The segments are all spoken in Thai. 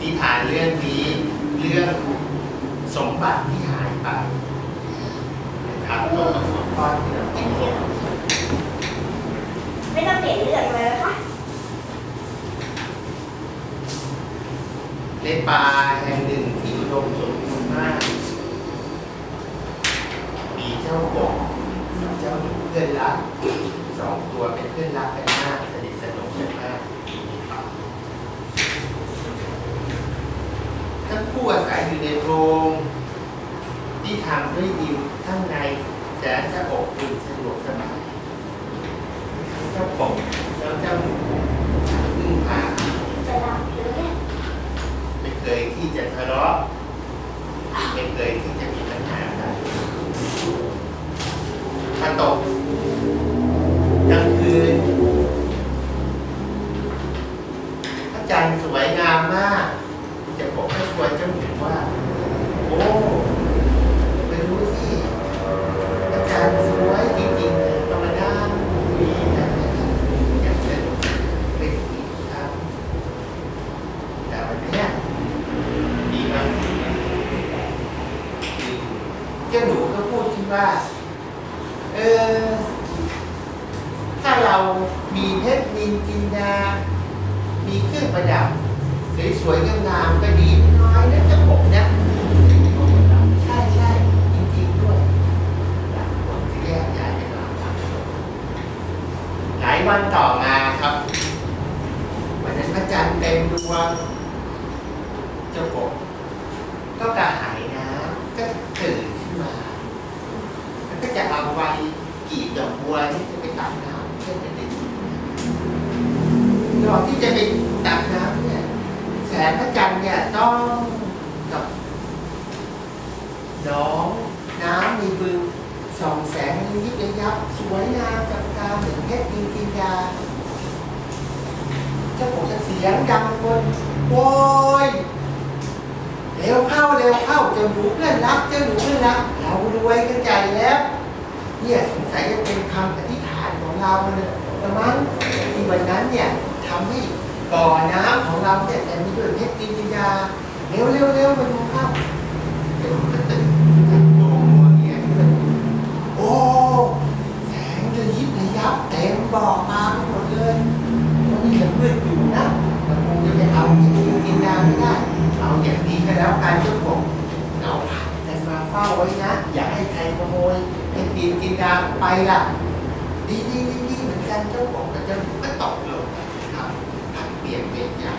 นิทานเรื่องนี้เรื่องสมบัติที่หายไปนะครับตัวกับหัวข้อที่เราอันนี้ไม่ต้องเปลี่ยนเรื่องเลยนะคะในป่าแห่งหนึ่งที่อุดมสมบูรณ์มาก มีเจ้ากบกับเจ้าหนูเพื่อนรักสองตัวเป็นเพื่อนรักกันมากสนิทสนมกันมากอยู่ในป่า ทั้งคู่อาศัยอยู่ในโพรงที่ทำด้วยดินข้างในแสนจะอบอุ่นสะดวกส เจ้าหนูก็พูดขึ้นว่า เออ ถ้าเรามีเพชรนินจินดา มีเครื่องประดับ สวยๆงามๆก็ดีไม่น้อยนะเจ้าผมนะใช่ใช่จริงๆด้วยผมจะแยกย้ายกันมาหลายวันต่อมาครับ วันนั้นพระจันทร์เต็มดวงเจ้ากบก็กระหายน้ำก็ตื่นขึ้นมา แล้ว ก็จะเอาไว้กีบดอกบัวที่จะไปตักน้ำเพื่อจะได้ดื่มดอกที่จะไปตักน้ำเนี่ยแสงพระจันทร์เนี่ยต้องกับน้องน้ำมีบึงส่องแสงยิบระยับสวยงามจับตาเหมือนเพชรดินกินยาเจ้าผมจะเสียงดังบนโวยเร็วเข้าเร็วเข้าจ้าหนูเพื่อนรักจ้าหนูเพื่อนรักเรารวยกันใจแล้ว เนี่ยสงสัยจะเป็นคำอธิษฐานของเราเลยละมั้งที่วันนั้นเนี่ยทำให้บ่อน้ำของเราเนี่ยแต่มีด้วยเพชรจินดาเร็วเร็วเร็วมาดูเข้าเจ้าหนูก็ตื่นจากโดมเนี่ยขึ้นมาดูโอ้แสงระยิบระยับเต็มบ่อมาไปหมดเลยวันนี้ยังมืดอยู่นะมันคงจะไปเอาเพชรจินดาไม่ได้ เอาอย่างนี้ก็แล้วกันเจ้าของเอาผักกันมาเฝ้าไว้นะ อย่าให้ใครขโมยให้ปีนกินดา ไปล่ะ ดีดีดีดีเหมือนกันเจ้าของกับเจ้าหนูก็ตกลงครับผัดเปลี่ยนเปลี่ยนอย่าง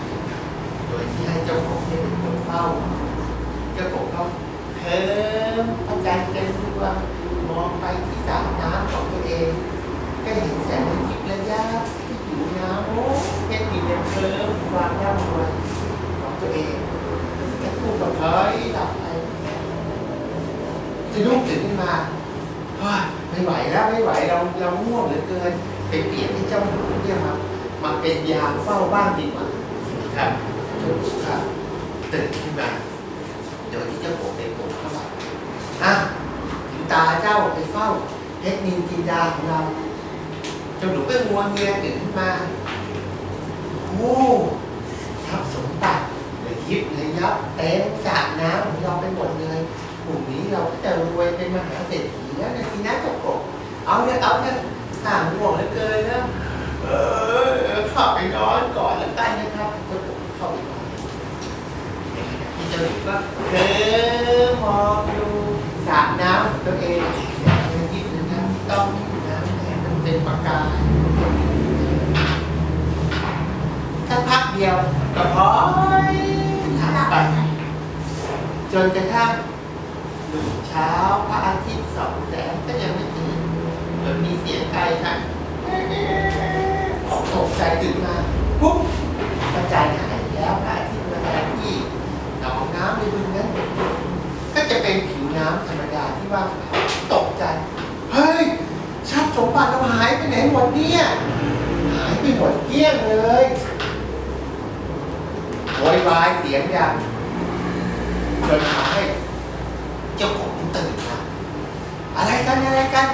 โดยที่ให้เจ้าของเนี่ยเป็นคนเฝ้า เจ้าของก็เคิมพระจันทร์เต็มดวงมองไปที่สระน้ำของตัวเองก็เห็นแสงระยิบระยับที่อยู่น้ำโอ้เป็นดินเป็นเคิมวางย่ำรวยของตัวเองจะพูดกับเฮ้ยหลับไปจะลุกตื่นขึ้นมาเฮ้ย ไม่ไหวแล้วไม่ไหวเราเราง่วงเหลือเกินไปเปลี่ยนให้เจ้าหนูเนี่ยมามาเป็นยามเฝ้าบ้านดีกว่าครับถูกครับตื่นขึ้นมาโดยที่เจ้าผมเป็นผมเข้ามาอะถึงตาเจ้าไปเฝ้าเพชรนินจินดาของเราเจ้าหนูก็งัวเงียตื่นขึ้นมาโอ้ทรัพย์สมบัติระยิบระยับเต็มสระน้ำของเราไปหมดเลยกลุ่มนี้เราก็จะรวยเป็นมหาเศรษฐี แล้วนะสินะเจบกเอาเนี่ยเอาเนี่ยห่างห่วงเหลือเกินนะเออข้าไปนอนก่อนแล้วกันนะครับเจบกเข้าไปนอนพี่เจ้าหญิงก็เดินมองดูสระน้ำตัวเองแสงระยิบระต้องน้ำแดงมันเป็นประกายสักพักเดียวก็พอยหายไปจนกระทั่ง รุ่งเช้าพระอาทิตย์สองแสงก็ยังไม่ตื่นจนมีเสียงไก่ค่ะตกใจตื่นมาปุ๊บกระจายหายแล้วพระอาทิตย์มาแทนที่หนองน้ำในบึงนั้นก็จะเป็นผิวน้ำธรรมดาที่ว่างเปล่าตกใจ เฮ้ยทรัพย์สมบัติเราหายไปไหนหมดเนี่ยหายไปหมดเกลี้ยงเลยโวยวายเสียงดังจนทำให้ เจ้าของตื่นมาอะไรกันอะไรกัน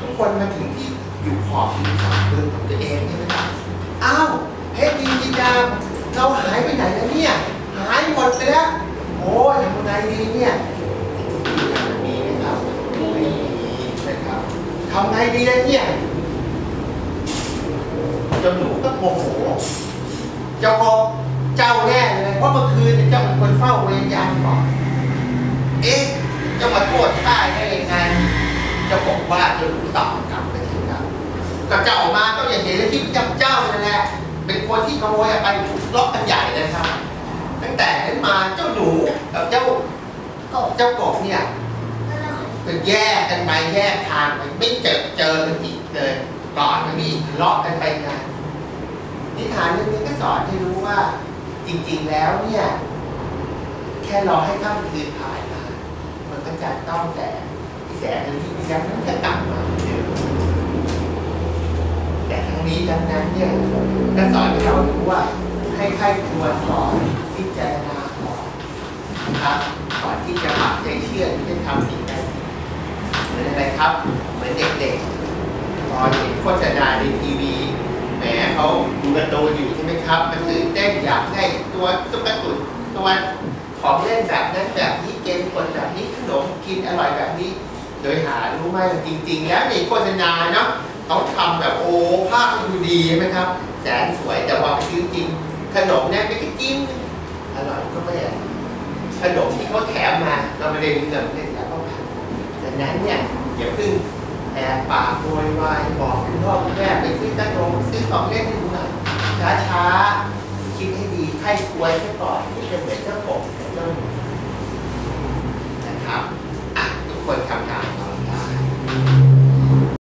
ทุกคนมาถึงที่อยู่ขอบริมสระเดินของตัวเองใช่ไหมครับอ้าวเพชรดินจินดาเราหายไปไหนแล้วเนี่ย หายหมดไปแล้วโอ้ยทำไงดีเนี่ยมีไหมครับไม่มีนะครับทำไงดีล่ะเนี่ยจ้าหนูก็โมโหเจ้าก็เจ้าแน่เลยเพราะเมื่อคืนเจ้าเป็นคนเฝ้าเวรยามก่อน จะมาโทษข้าได้ยังไงเจะบอกว่าเจะรู้ตอบกลับไปถึงเราก็เจ้าออกมาก็อย่างเห็นเลยที่เจ้าเจ้านั่นแหละเป็นคนที่ขโมยไปล็อกกันใหญ่เลยครับ ตั้งแต่นั้นมาเจ้าหนูกับเจ้ากบเจ้ากบเนี่ยก็แยกกันไปแยกทางไปไม่เจอเจอกันอีกเลยก่อนมันมีเลาะกันไปนานนิทานเรื่องนี้ก็สอนให้รู้ว่า จริง ๆแล้วเนี่ย แค่รอให้ค่ำคืนผ่านก็จะต้องแสงแสงหนึ่งที่มันมันจะกลับมาเหมือนเดิมแต่ทั้งนี้ทั้งนั้นเนี่ยก็สอนให้เรารู้ว่าให้ใครควรก่อนพิจารณาก่อนนะครับก่อนที่จะปักใจเชื่อที่จะทำสิ่งใดเหมือนอะไรครับ เหมือนเด็กๆพอเห็นโฆษณาในทีวีแหมเขาดูกร์ตูนอยู่ใช่ไหมครับ มันตื่นเต้นอยากได้ตัวตุ๊กตาตุนตัวของเล่นแบบนั้นแบบนี้เกมคนแบบนี้ขนมกินอร่อยแบบนี้ โดยหารู้ไหมจริง ๆ แล้วในโฆษณาเนาะต้องทำแบบโอ้ภาพดูดีไหมครับ แสนสวยแต่วาไปซื้จริงขนมเนี่ยไม่ได้กินอร่อยก็ไม่อร่อยขนมที่เขาแถมมาเราไม่ได้เงินเล่นแล้วก็ผ่านดังนั้นเนี่ยอย่าเพิ่งแอบปากโวยวายบอกคุณพ่อคุณแม่ไปซื้อขนงซื้อของเล่นให้ดูหน่อยช้าๆคิดให้ดีให้ควยให้ก่อน